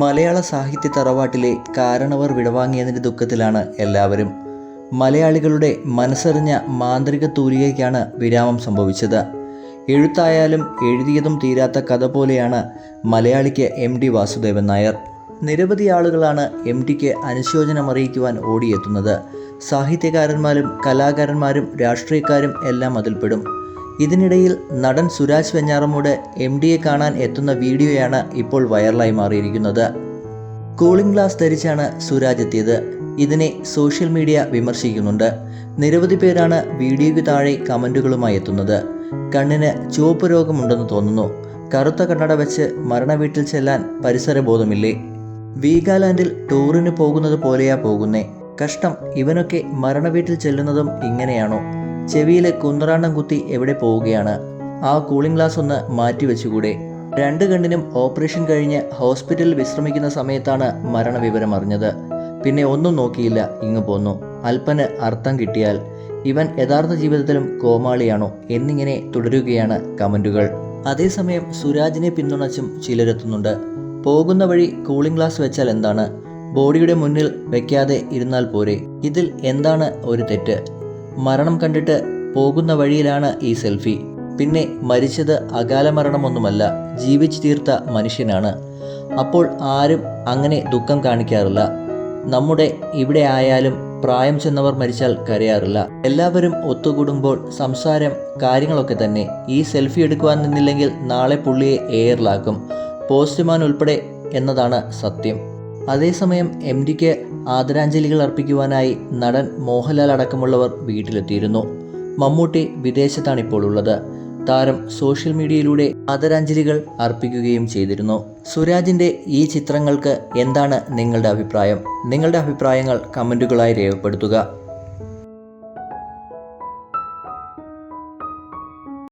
മലയാള സാഹിത്യ തറവാട്ടിലെ കാരണവർ വിടവാങ്ങിയതിന്റെ ദുഃഖത്തിലാണ് എല്ലാവരും. മലയാളികളുടെ മനസ്സറിഞ്ഞ മാന്ത്രിക തൂലികയ്ക്കാണ് വിരാമം സംഭവിച്ചത്. എഴുത്തായാലും എഴുതിയതും തീരാത്ത കഥ പോലെയാണ് മലയാളിക്ക് എം ഡി വാസുദേവൻ നായർ. നിരവധി ആളുകളാണ് എം ഡിക്ക് അനുശോചനം അറിയിക്കുവാൻ ഓടിയെത്തുന്നത്. സാഹിത്യകാരന്മാരും കലാകാരന്മാരും രാഷ്ട്രീയക്കാരും എല്ലാം അതിൽപ്പെടും. ഇതിനിടയിൽ നടൻ സുരാജ് വെഞ്ഞാറമൂട് എം ഡിയെ കാണാൻ എത്തുന്ന വീഡിയോയാണ് ഇപ്പോൾ വൈറലായി മാറിയിരിക്കുന്നത്. കൂളിംഗ് ഗ്ലാസ് ധരിച്ചാണ് സുരാജ് എത്തിയത്. ഇതിനെ സോഷ്യൽ മീഡിയ വിമർശിക്കുന്നുണ്ട്. നിരവധി പേരാണ് വീഡിയോയ്ക്ക് താഴെ കമന്റുകളുമായി എത്തുന്നത്. കണ്ണിന് ചുവപ്പ് രോഗമുണ്ടെന്ന് തോന്നുന്നു. കറുത്ത കണ്ണട വെച്ച് മരണവീട്ടിൽ ചെല്ലാൻ പരിസരബോധമില്ലേ? വീഗാലാൻഡിൽ ടൂറിന് പോകുന്നത് പോലെയാ പോകുന്നേ. കഷ്ടം ഇവനൊക്കെ മരണവീട്ടിൽ ചെല്ലുന്നതും ഇങ്ങനെയാണോ? ചെവിയിലെ കുന്നറാണ്ടം കുത്തി എവിടെ പോവുകയാണ്? ആ കൂളിംഗ് ഗ്ലാസ് ഒന്ന് മാറ്റി വെച്ചുകൂടെ. രണ്ട് കണ്ണിനും ഓപ്പറേഷൻ കഴിഞ്ഞ് ഹോസ്പിറ്റലിൽ വിശ്രമിക്കുന്ന സമയത്താണ് മരണവിവരം അറിഞ്ഞത്. പിന്നെ ഒന്നും നോക്കിയില്ല ഇങ്ങ് പോന്നു. അല്പന് അർത്ഥം കിട്ടിയാൽ ഇവൻ യഥാർത്ഥ ജീവിതത്തിലും കോമാളിയാണോ എന്നിങ്ങനെ തുടരുകയാണ് കമന്റുകൾ. അതേസമയം സുരാജിനെ പിന്തുണച്ചും ചിലരെത്തുന്നുണ്ട്. പോകുന്ന വഴി കൂളിംഗ് ഗ്ലാസ് വെച്ചാൽ എന്താണ്? ബോഡിയുടെ മുന്നിൽ വെക്കാതെ ഇരുന്നാൽ പോരെ. ഇതിൽ എന്താണ് ഒരു തെറ്റ്? മരണം കണ്ടിട്ട് പോകുന്ന വഴിയിലാണ് ഈ സെൽഫി. പിന്നെ മരിച്ചത് അകാല മരണമൊന്നുമല്ല ജീവിച്ചു തീർത്ത മനുഷ്യനാണ്. അപ്പോൾ ആരും അങ്ങനെ ദുഃഖം കാണിക്കാറില്ല. നമ്മുടെ ഇവിടെ ആയാലും പ്രായം ചെന്നവർ മരിച്ചാൽ കരയാറില്ല. എല്ലാവരും ഒത്തുകൂടുമ്പോൾ സംസാരം കാര്യങ്ങളൊക്കെ തന്നെ. ഈ സെൽഫി എടുക്കുവാൻ നിന്നില്ലെങ്കിൽ നാളെ പുള്ളിയെ എയറിലാക്കും പോസ്റ്റ്മാൻ ഉൾപ്പെടെ എന്നതാണ് സത്യം. അതേസമയം എം ഡിക്ക് ആദരാഞ്ജലികൾ അർപ്പിക്കുവാനായി നടൻ മോഹൻലാൽ അടക്കമുള്ളവർ വീട്ടിലെത്തിയിരുന്നു. മമ്മൂട്ടി വിദേശത്താണ് ഇപ്പോൾ ഉള്ളത്. താരം സോഷ്യൽ മീഡിയയിലൂടെ ആദരാഞ്ജലികൾ അർപ്പിക്കുകയും ചെയ്തിരുന്നു. സുരാജിന്റെ ഈ ചിത്രങ്ങൾക്ക് എന്താണ് നിങ്ങളുടെ അഭിപ്രായം? നിങ്ങളുടെ അഭിപ്രായങ്ങൾ കമന്റുകളായി രേഖപ്പെടുത്തുക.